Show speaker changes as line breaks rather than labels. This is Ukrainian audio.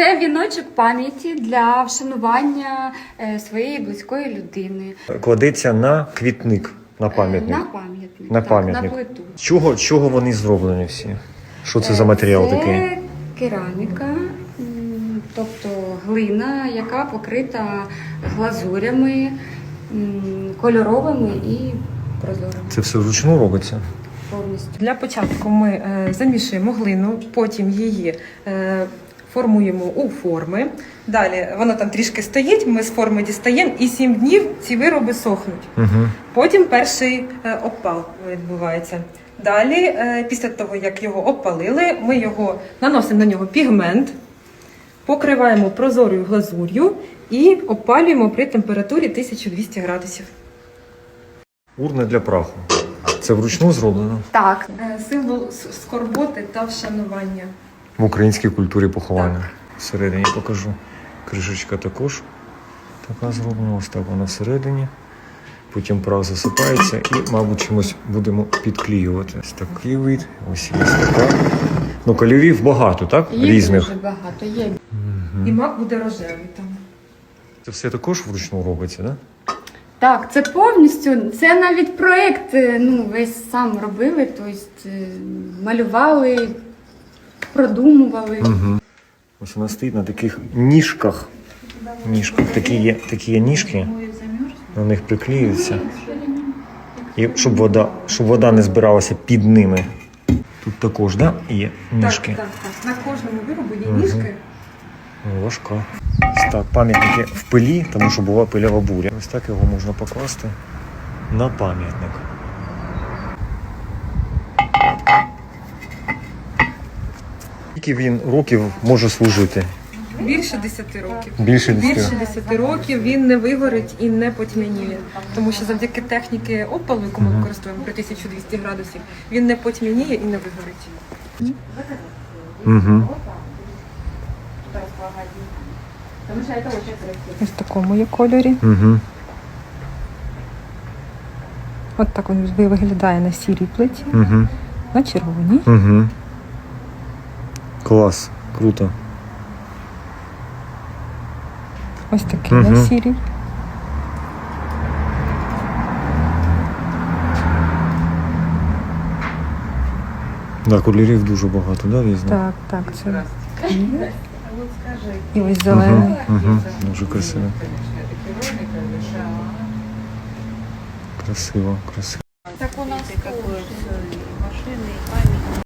Це віночок пам'яті для вшанування е, своєї близької людини.
Кладеться на квітник, на
Е,
пам'ятник.
На пам'ятник.
На
так,
пам'ятник.
На плиту.
Чого, чого вони зроблені всі? Що це за
Е,
матеріал
це
такий?
кераміка, тобто глина, яка покрита глазурями кольоровими і прозорими
Це все вручну робиться?
повністю.
Для початку ми е, замішуємо глину, потім її е, формуємо у форми. Далі вона там трішки стоїть, ми з форми дістаємо і 7 днів ці вироби сохнуть.
Угу.
Потім перший е, обпал відбувається. Далі, е, після того, як його обпалили, ми його наносимо на нього пігмент, покриваємо прозорою глазур'ю і обпалюємо при температурі 1200 градусів.
Урна для праху. Це вручну зроблено
Так,
Е, Символ скорботи та вшанування.
В українській культурі поховання.
Так.
Всередині покажу. Кришечка також така зроблена. Ось так вона всередині. Потім прах засипається і, мабуть, чимось будемо підклеювати. Ось такий вид, ось є така. Ну, кольорів багато, так?
їх
Різних.
дуже багато є.
І мак буде рожевий там.
Це все також вручну робиться, так?
Так, це повністю, це навіть проєкт, е, ну, весь сам робили, тобто е, малювали, продумували.
Угу. Ось вона стоїть на таких ніжках. Ніжках. Такі є, такі є ніжки, на них приклеюються. І щоб вода, щоб вода не збиралася під ними. Тут також, да, є ніжки.
Так, так, так. На кожному виробу є
Мгм.
ніжки.
Важка. Ось так, пам'ятники в пилі, тому що була пилява буря. Ось так його можна покласти на пам'ятник. Скільки він років може служити?
Більше 10 років.
Більше 10
Більше 10 років він не вигорить і не потьмяніє. Тому що завдяки техніки опалу, яку ми використовуємо при 1200 градусів, він не потьмяніє і не вигорить.
Угу.
Ось в такому є кольорі.
Угу.
От так він виглядає на сірій плиті,
Угу.
на червоній.
Угу. Клас. Круто.
Ось такий
Мгм.
на сірій.
Да, кольорів дуже багато, да, різних?
Так, так, це. І ось зелений.
Угу. Угу. Дуже красиво. Красиво, красиво.
Так у нас